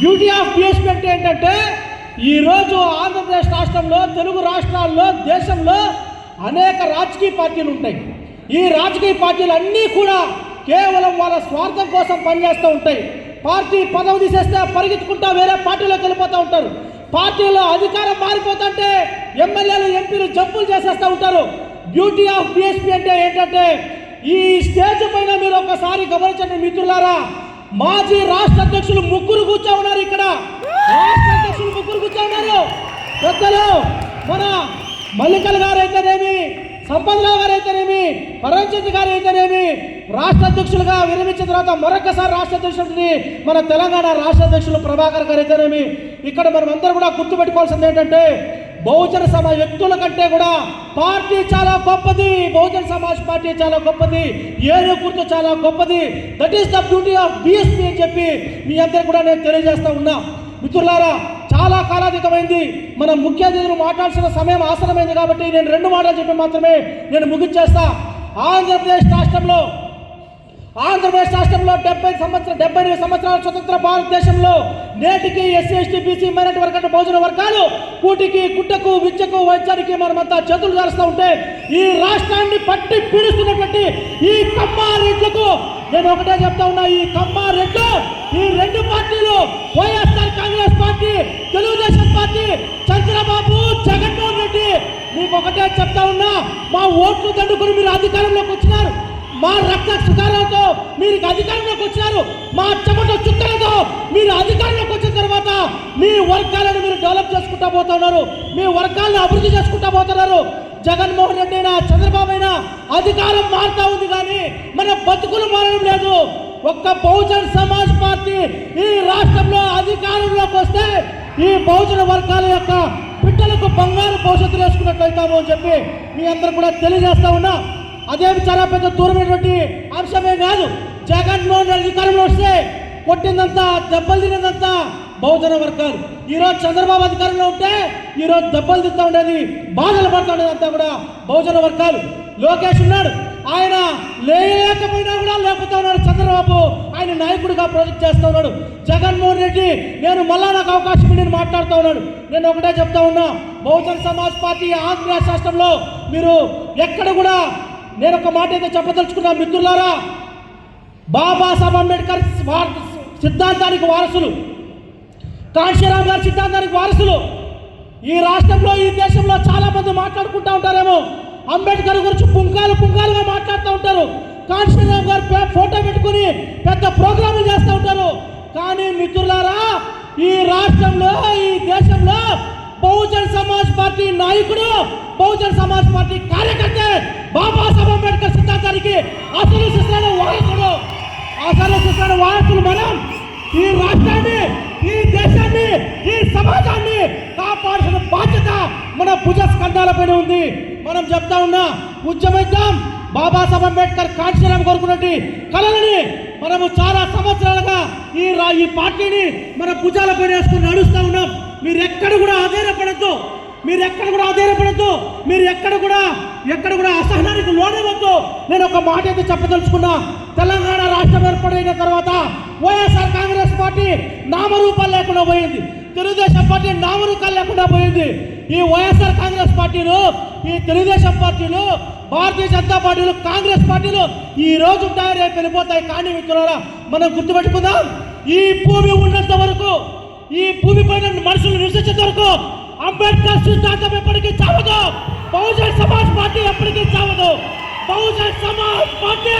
Beauty of placement అంటే ఏంటంటే ఈరోజు ఆంధ్రప్రదేశ్ రాష్ట్రంలో తెలుగు రాష్ట్రాల్లో దేశంలో అనేక రాజకీయ పార్టీలు ఉంటాయి. ఈ రాజకీయ పార్టీలు అన్నీ కూడా కేవలం వాళ్ళ స్వార్థం కోసం పనిచేస్తూ ఉంటాయి. పార్టీ పదవి తీసేస్తే పరిగెత్తుకుంటా వేరే పార్టీలోకి వెళ్ళిపోతూ ఉంటారు. పార్టీలో అధికారం మారిపోతుంటే ఎమ్మెల్యేలు ఎంపీలు జంపులు చేసేస్తూ ఉంటారు. బ్యూటీ ఆఫ్ బిఎస్పీ అంటే ఏంటంటే ఈ స్టేజ్ పైన మీరు ఒకసారి గమనించండి మిత్రులారా. మాజీ రాష్ట్ర అధ్యక్షులు ముగ్గురు కూర్చో ఉన్నారు ఇక్కడ. రాష్ట్ర అధ్యక్షులు ముగ్గురు కూర్చో ఉన్నారు పెద్దలు మన మల్లికల్ గారు అయితేనేమి సంపద్రావు గారు అయితేనేమి పరంజిత్ గారు అయితేనేమి రాష్ట్ర అధ్యక్షులుగా విరమించిన తర్వాత మరొకసారి రాష్ట్ర అధ్యక్షుడిని మన తెలంగాణ రాష్ట్ర అధ్యక్షులు ప్రభాకర్ గారు అయితేనేమి ఇక్కడ మనం అందరం కూడా గుర్తుపెట్టుకోవాల్సింది ఏంటంటే బహుజన సమాజ్ వ్యక్తుల కంటే కూడా పార్టీ చాలా గొప్పది. బహుజన సమాజ్ పార్టీ చాలా గొప్పది. ఏరియా గుర్తు చాలా గొప్పది. That is the beauty of BSP అని చెప్పి మీ అందరికి కూడా నేను తెలియజేస్తా ఉన్నా. మిత్రులారా చాలా కాలాతీతమైంది. మన ముఖ్య అతిథులు మాట్లాడాల్సిన సమయం ఆసనమైంది కాబట్టి నేను రెండు మాటలు చెప్పి మాత్రమే నేను ముగించేస్తా. ఆంధ్రప్రదేశ్ రాష్ట్రంలో ఆంధ్రప్రదేశ్ రాష్ట్రంలో డెబ్బై సంవత్సరం డెబ్బై ఎనిమిది సంవత్సరాల స్వతంత్ర భారతదేశంలో నేటికి ఎస్సీ ఎస్టీ బీసీ మైనార్టీ వర్గాల భోజన వర్గాలు కూటికి గుట్టకు విద్యకు వైద్యానికి మనమంతా చేతులు జారుస్తూ ఉంటే ఈ రాష్ట్రాన్ని పట్టి పీడిస్తున్నటువంటి ఈ కమ్మారెడ్లకు నేను ఒకటే చెప్తా ఉన్నా ఈ కమ్మారెడ్లు ఈ రెండు పార్టీలు YSR Congress party Telugu Desam party Chandrababu Jaganmohan Reddy. మీకు ఒకటే చెప్తా ఉన్నా మా ఓట్లు దండుకుని మీరు అధికారంలోకి వచ్చినారు. మా రక్త సుధారాలతో మీరు అధికారంలోకి వచ్చినారు. మా చెమట చుక్కలతో మీరు అధికారంలోకి వచ్చిన తర్వాత మీ వర్గాలను మీరు డెవలప్ చేసుకుంటా పోతున్నారు. మీ వర్గాలను అభివృద్ధి చేసుకుంటా పోతున్నారు. జగన్మోహన్ రెడ్డి అయినా చంద్రబాబు అయినా అధికారం మారుతా ఉంది కానీ మన బతుకులు మారడం లేదు. ఒక్క బహుజన్ సమాజ్ పార్టీ ఈ రాష్ట్రంలో అధికారంలోకి వస్తే ఈ బహుజన వర్గాల యొక్క బిడ్డలకు బంగారు భవిష్యత్తు వేసుకున్నట్లయితాము అని చెప్పి మీ అందరూ కూడా తెలియజేస్తా ఉన్నా. అదేమి చాలా పెద్ద దూరమైనటువంటి అంశమే కాదు. జగన్మోహన్ రెడ్డి అధికారంలో వస్తే కొట్టిందంతా దెబ్బలు తినేదంతా బహుజన వర్గాలు. ఈరోజు చంద్రబాబు అధికారంలో ఉంటే ఈరోజు దెబ్బలు తింటా ఉండేది బాధలు పడుతూ ఉండేది అంతా కూడా బహుజన వర్గాలు. లోకేష్ ఉన్నాడు. ఆయన లేకపోయినా కూడా లేకపోతే ఉన్నాడు చంద్రబాబు. ఆయన నాయకుడిగా ప్రొజెక్ట్ చేస్తూ ఉన్నాడు. జగన్మోహన్ రెడ్డి నేను మళ్ళా నాకు అవకాశం నేను మాట్లాడుతూ ఉన్నాడు. నేను ఒకటే చెప్తా ఉన్నా బహుజన సమాజ్ పార్టీ ఆంధ్రప్రదేశ్ రాష్ట్రంలో మీరు ఎక్కడ కూడా నేను ఒక మాట అయితే చెప్పదలుచుకున్నా మిత్రులారా? బాబాసాహెబ్ అంబేద్కర్ సిద్ధాంతానికి వారసులు. కాంశీరామ్ గారి సిద్ధాంతానికి వారసులు. ఈ రాష్ట్రంలో ఈ దేశంలో చాలా మంది మాట్లాడుకుంటా ఉంటారేమో. అంబేద్కర్ గురించి పుంకాలు పుంకాలుగా మాట్లాడుతూ ఉంటారు. కాంశీరామ్ గారు పే- ఫోటో పెట్టుకుని పెద్ద ప్రోగ్రాములు చేస్తూ ఉంటారు. కానీ మిత్రులారా ఈ రాష్ట్రంలో ఈ దేశంలో బహుజన్ సమాజ్ పార్టీ నాయకుడు బహుజన్ సమాజ్ పార్టీ కార్యకర్త బాబాసాహెబ్ అంబేద్కర్ సిద్ధాంతానికి అసలు శిష్యుడు వాహకుడు అసలు శిష్యుడు వాహకులు మనం ఈ రాష్ట్రాన్ని ఈ దేశాన్ని ఈ సమాజాన్ని కాపాడాల్సిన బాధ్యత మన భుజ స్కంధాలపైన ఉంది. మనం చెప్తా ఉన్నా ఉద్యమిద్దాం బాబాసాహెబ్ అంబేద్కర్ కాంక్షరామ్ కోరుకున్నట్టు కళలని మనము చాలా సంవత్సరాలుగా ఈ రా ఈ పార్టీని మన భుజాలపైన వేసుకుని నడుస్తూ ఉన్నాం. మీరు ఎక్కడ కూడా ఆధారపడద్దు మీరు ఎక్కడ కూడా ఆధారపడద్దు మీరు ఎక్కడ కూడా ఎక్కడ కూడా అసహనానికి లోనవద్దు నేను ఒక మాట అయితే చెప్పదలుచుకున్నా. తెలంగాణ రాష్ట్రం ఏర్పడిన తర్వాత వైఎస్ఆర్ కాంగ్రెస్ పార్టీ నామరూపాలు లేకుండా పోయింది. తెలుగుదేశం పార్టీ నామరూపాలు లేకుండా పోయింది. ఈ వైఎస్ఆర్ కాంగ్రెస్ పార్టీలు ఈ తెలుగుదేశం పార్టీలు భారతీయ జనతా పార్టీలు కాంగ్రెస్ పార్టీలు ఈ రోజు ఉంటాయి రేపు వెళ్ళిపోతాయి. కానీ మిత్రులారా మనం గుర్తుపెట్టుకుందాం. ఈ భూమి ఉన్నంత వరకు ఈ భూమి పైన మనుషులు నివసించేంత వరకు అంబేద్కర్ సిద్ధాంతం ఎప్పటికీ చావదు. బహుజన్ సమాజ్ పార్టీ ఎప్పటికీ చావదు. బహుజన్ సమాజ్ పార్టీ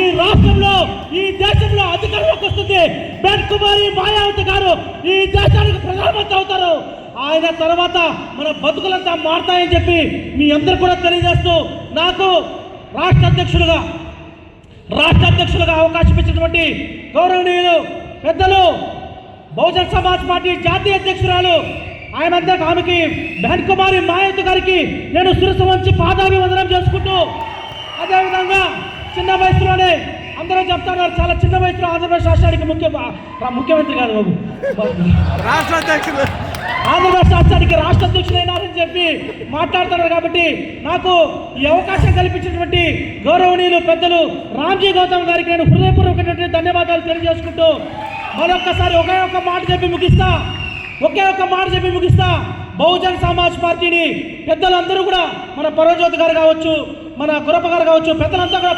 ఈ రాష్ట్రంలో ఈ దేశంలో అధికారంలోకి వస్తుంది. బెన్ కుమారి మాయావతి గారు ఈ దేశానికి ప్రధానమంత్రి అవుతారు. ఆయన తర్వాత మన బతుకులంతా మారుతాయని చెప్పి మీ అందరు కూడా తెలియజేస్తూ నాకు రాష్ట్ర అధ్యక్షులుగా రాష్ట్ర అధ్యక్షులుగా అవకాశం ఇచ్చినటువంటి గౌరవనీయులు పెద్దలు బహుజన్ సమాజ్ పార్టీ జాతీయ అధ్యక్షురాలు ఆయన అందరికి ఆమెకి బెహన్ కుమారి మాయత్ గారికి నేను శిరస్సు వంచి పాదాభివందనం చేసుకుంటూ అదేవిధంగా చిన్న వయసులోనే అందరూ చెప్తున్నారు చాలా చిన్న వయసులో ఆంధ్రప్రదేశ్ రాష్ట్రానికి ముఖ్య ముఖ్యమంత్రి కాదు బాబు. రాష్ట్ర అధ్యక్షులు ఆంధ్రప్రదేశ్ రాష్ట్రానికి రాష్ట్ర అధ్యక్షులైనారని చెప్పి మాట్లాడుతున్నారు కాబట్టి నాకు ఈ అవకాశం కల్పించినటువంటి గౌరవనీయులు పెద్దలు రామ్జీ గౌతమ్ గారికి నేను హృదయపూర్వకమైనటువంటి ధన్యవాదాలు తెలియజేసుకుంటూ మరొక్కసారి ఒకే ఒక్క మాట చెప్పి ముగిస్తా. ఒకే ఒక్క మాట చెప్పి ముగిస్తా. బహుజన్ సమాజ్ పార్టీని పెద్దలందరూ కూడా మన పరోజ్యోతి గారు కావచ్చు మన గురప్ప గారు కావచ్చు పెద్దలంతా కూడా